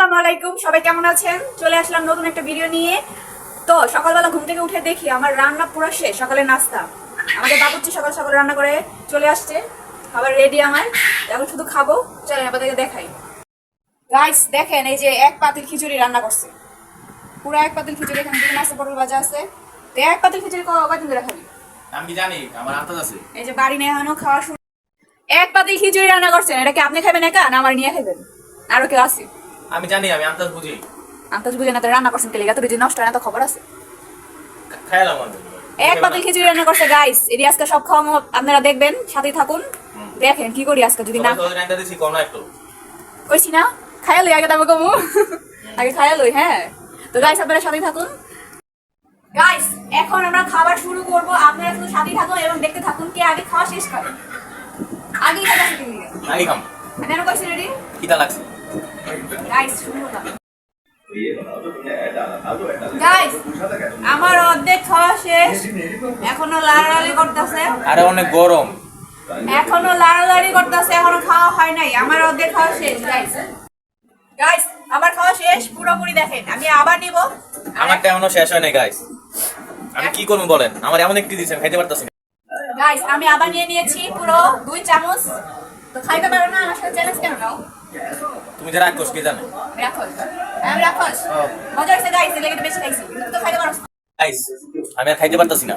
আসসালামু আলাইকুম সবাই কেমন আছেন? চলে আসলাম নতুন একটা ভিডিও নিয়ে। তো সকালবেলা ঘুম থেকে উঠে দেখি আমার রান্না পুরো শেষ সকালে নাস্তা। আমাদের বাবুর্চি সকাল সকাল রান্না করে চলে আসছে। খাবার রেডি আমার। এখন শুধু খাব চলেন আপনাদেরকে দেখাই। গাইস দেখেন এই যে এক পাতিল খিচুড়ি রান্না করছে। পুরো এক পাতিল খিচুড়ি এখানে দুই মাছের পটল ভাজা আছে। তো এক পাতিল খিচুড়ি কদিন ধরে খাবি? আমি জানি আমার আন্দাজ আছে। এই যে বাড়ি নেহানো খাওয়া শুরু এক পাতিল খিচুড়ি রান্না করছেন এটা কি আপনি খাবেন একা না আমার নিয়ে খাবেন আরও কেউ আছে? আমি জানি আমি আন্দাজ বুঝি। আন্তাজ বুঝে না তো রান্না করছেন কেলে এত যদি নষ্ট হয় না তো খবর আছে? খেয়ালাম আমি এক পাতিল খিচুড়ি রান্না করছে গাইস এটি আজকে সব খাওয়া আপনারা দেখবেন সাথেই থাকুন। দেখেন কি করি আজকে যদি না তোদের রান্না দিছি কোন একটু। কইছি না? খাইয়া লই আগে তারপর কমু আগে খাইয়া লই হ্যাঁ। তো গাইস আপনারা সাথেই থাকুন। গাইস এখন আমরা খাবার শুরু করব। আপনারা শুধু সাথেই থাকুন এবং দেখতে থাকুন কে আগে খাওয়া শেষ করে। আগেই খাওয়া শেষ করে আগে খাম। নেন কইছি রেডি কিটা লাগছে। আমার অর্ধেক খাওয়া শেষ। এখনও লাড়ালাড়ি করতেছে। আরে অনেক গরম। এখনও লাড়ালাড়ি করতেছে এখনও খাওয়া হয় নাই। আমার অর্ধেক খাওয়া শেষ গাইস গাইস আমার খাওয়া শেষ পুরোপুরি দেখেন। আমি আবার নিব। আমারটা এখনও শেষ হয় নাই গাইস আমি কি করব বলেন? আমার এমন একটি দিয়েছে খাইতে পারতাছি গাইস আমি আবার নিয়ে নিয়েছি পুরো দুই চামচ। তো খাইতে পারো না? আমার সাথে চ্যালেঞ্জ কেন নাও? তুমি যে করছ কি জানো? রাখোস আমি রাখোস মজা হয়েছে গাইস এর লেগে বেশি খাইছি। তুমি তো খাইতে পারো। না। গাইস আমি আর খাইতে পারতাছি না।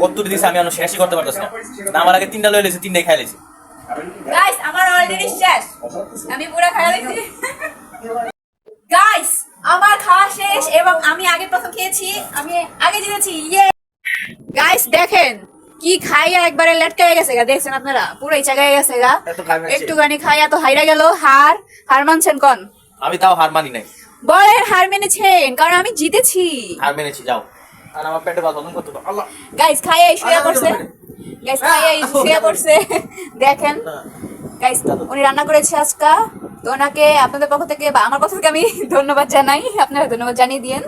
কতটুকু দিয়েছে আমি এখনও শেষই করতে পারতাছি না। আমার আগে তিনটা লয়ে লেছে তিনটাই খাই লেছি। গাইস আমার অলরেডি শেষ। আমি পুরো খাওয়া দেখছি গাইস আমার খাওয়া শেষ এবং আমি আগে প্রথম খেয়েছি আমি আগে জিতেছি ইয়ে গাইস দেখেন কি খাইয়া একবারে লেটকাই গেছে গা? দেখছেন আপনারা? পুরো ইচ্ছা গায়ে গেছে গা। একটুখানি খাইয়া তো হাইরা গেল। হার হার মানছেন কোন? আমি তাও হার মানি নাই। বলের হার মেনেছেন কারণ আমি জিতেছি। হার মেনেছি যাও। আর আমার পেটে বাদ বন্ধ করতে আল্লাহ। গাইস খাইয়া শুয়ে পড়ছে। গাইস খাইয়া শুয়ে পড়ছে। দেখেন। গাইস উনি রান্না করেছে আজকা। তো ওনাকে আপনাদের পক্ষ থেকে বা আমার পক্ষ থেকে আমি ধন্যবাদ জানাই। আপনারা ধন্যবাদ জানিয়ে দিয়েন।